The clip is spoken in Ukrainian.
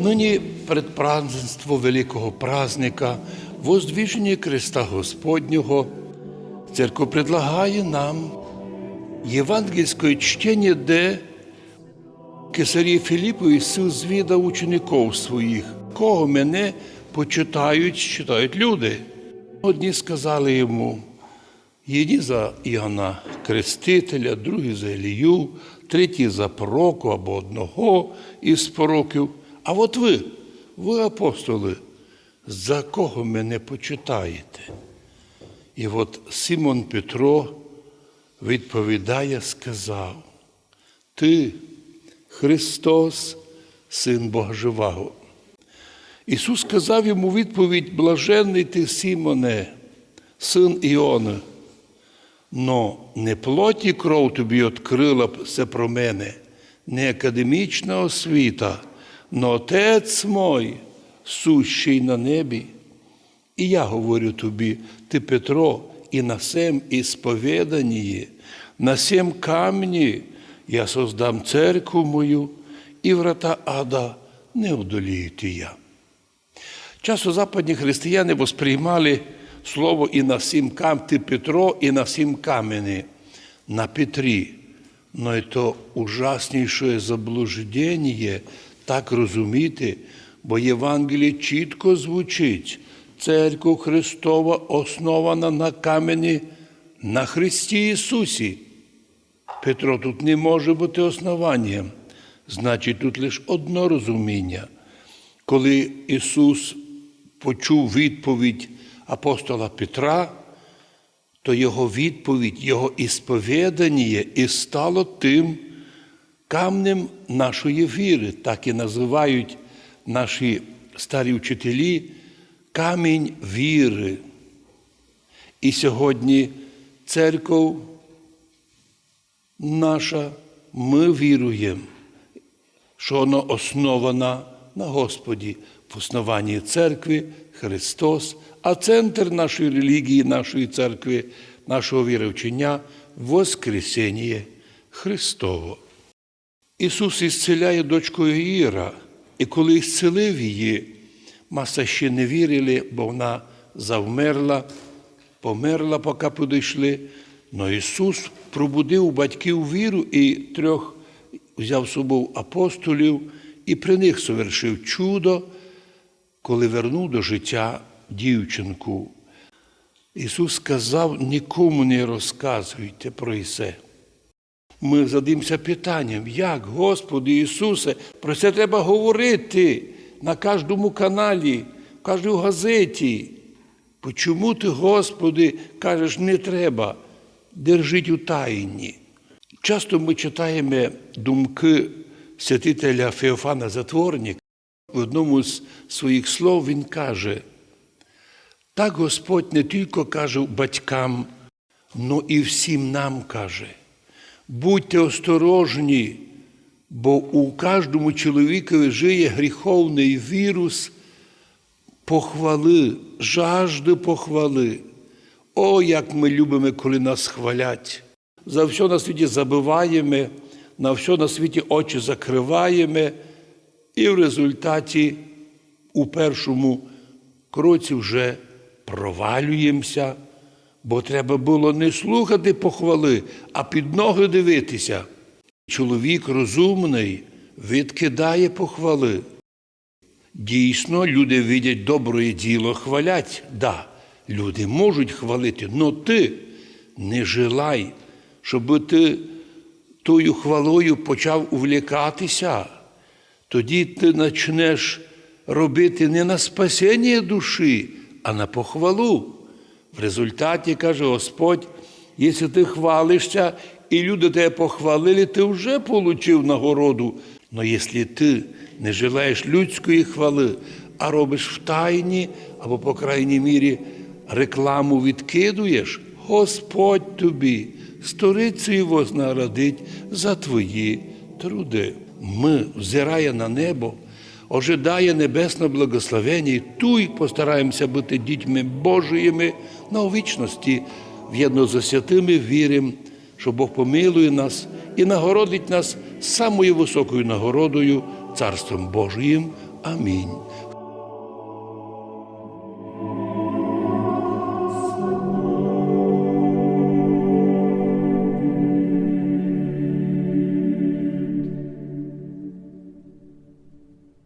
Нині предпраздненство великого праздника, воздвиження Христа Господнього, церковь предлагає нам євангельське чтення, де Кесарі Філіпу Ісус звідав учеників своїх, кого мене почитають, читають люди. Одні сказали йому, Єдні за Іоанна Крестителя, другі за Ілію, треті за пророку або одного із пророків. А от ви, ви апостоли, за кого мене почитаєте? І от Симон Петро відповідає, сказав: Ти, Христос, Син Бога Живого. Ісус сказав йому відповідь: Блаженний ти, Симоне, син Іона. Но не плоть і кров тобі відкрила це про мене, не академічна освіта, но Отець мой, сущий на небі. І я говорю тобі, ти Петро, і на сем ісповіданіє, на сем камні я создам церкву мою, і врата ада не одоліють я. Часто западні християни восприймали слово і на сім кам, ти Петро, і на сім камені, на Петрі. Но це ужасніше заблуждення так розуміти, бо Євангеліє чітко звучить. Церква Христова основана на камені на Христі Ісусі. Петро тут не може бути основанням. Значить, тут лише одно розуміння. Коли Ісус почув відповідь апостола Петра, то його відповідь, його ісповідання і стало тим камнем нашої віри, так і називають наші старі вчителі камінь віри. І сьогодні церков наша, ми віруємо, що вона основана на Господі в основанні церкви Христос, а центр нашої релігії, нашої церкви, нашого віровчення Воскресіння Христово. Ісус ісцеляє дочкою Іра, і коли ісцелив її, маса ще не вірили, бо вона завмерла, померла, поки підійшли. Но Ісус пробудив батьків віру і трьох взяв з собою апостолів і при них совершив чудо, коли вернув до життя дівчинку. Ісус сказав, нікому не розказуйте про Ісе. Ми задимося питанням, як, Господи Ісусе, про це треба говорити на кожному каналі, в кожній газеті. Чому ти, Господи, кажеш, не треба, держіть у таїні. Часто ми читаємо думки святителя Феофана Затворника. В одному з своїх слов він каже, так Господь не тільки каже батькам, но і всім нам каже. Будьте осторожні, бо у кожному чоловікові жиє гріховний вірус похвали, жажди похвали. О, як ми любимо, коли нас хвалять. За все на світі забиваємо, на все на світі очі закриваємо, і в результаті у першому кроці вже провалюємося, бо треба було не слухати похвали, а під ноги дивитися. Чоловік розумний відкидає похвали. Дійсно, люди видять добре діло, хвалять. Да, люди можуть хвалити, але ти не желай, щоб ти тою хвалою почав увлікатися. Тоді ти почнеш робити не на спасіння душі, а на похвалу. В результаті каже Господь, якщо ти хвалишся, і люди тебе похвалили, ти вже отримав нагороду. Але якщо ти не желаєш людської хвали, а робиш в тайні, або, по крайній мірі, рекламу відкидуєш, Господь тобі сторицею вознаградить за твої труди. Ми, взирає на небо, ожидає небесне благословення, і туй постараємося бути дітьми Божіїми на вічності, в'єдно з святими віримо, що Бог помилує нас і нагородить нас самою високою нагородою Царством Божиїм. Амінь.